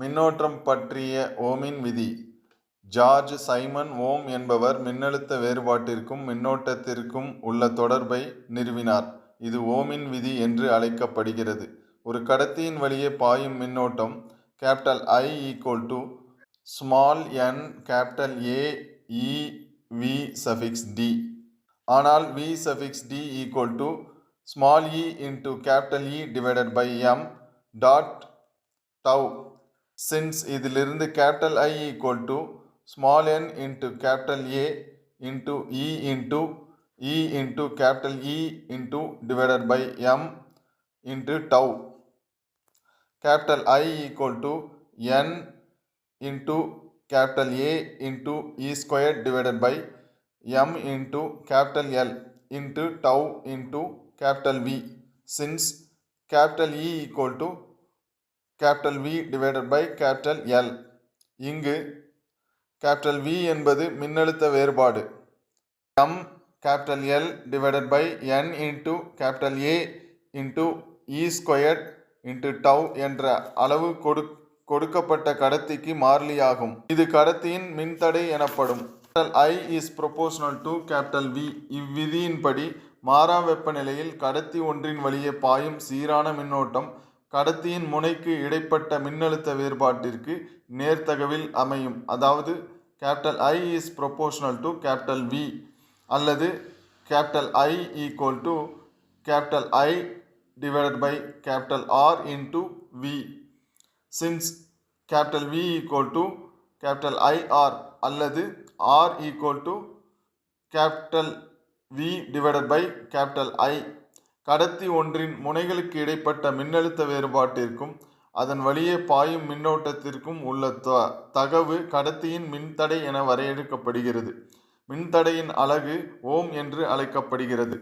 மின்னோட்டம் பற்றிய ஓமின் விதி. ஜார்ஜ் சைமன் ஓம் என்பவர் மின்னழுத்த வேறுபாட்டிற்கும் மின்னோட்டத்திற்கும் உள்ள தொடர்பை நிறுவினார். இது ஓமின் விதி என்று அழைக்கப்படுகிறது. ஒரு கடத்தியின் வழியே பாயும் மின்னோட்டம் capital I equal to small n capital A e v suffix d. ஆனால் v suffix d equal to small e into capital E divided by m dot tau. Since இதிலிருந்து capital I equal to small n into capital A into e into e into capital E into divided by m into tau capital I equal to n into capital A into E squared divided by m into capital L into tau into capital V since capital E equal to capital V divided by capital L. இங்கு capital V என்பது மின்னழுத்த வேறுபாடு. M capital L divided by n into capital A into E squared into tau என்ற அளவு கொடு கொடுக்கப்பட்ட கடத்திக்கு மாறிலியாகும். இது கடத்தியின் மின்தடை எனப்படும். I is proportional to capital V இவ்விதியின்படி மாறா வெப்பநிலையில் கடத்தி ஒன்றின் வழியே பாயும் சீரான மின்னோட்டம் கடத்தியின் முனைக்கு இடைப்பட்ட மின்னழுத்த வேறுபாட்டிற்கு நேர்த்தகவில் அமையும் அதாவது capital I is proportional to capital V அல்லது capital I equal to capital I divided by capital R into V. Since capital V equal to capital IR அல்லது R equal to capital V divided by capital I கடத்தி ஒன்றின் முனைகளுக்கு இடைப்பட்ட மின்னழுத்த வேறுபாட்டிற்கும் அதன் வழியே பாயும் மின்னோட்டத்திற்கும் உள்ள த தகவு கடத்தியின் மின்தடை என வரையறுக்கப்படுகிறது. மின்தடையின் அலகு ஓம் என்று அழைக்கப்படுகிறது.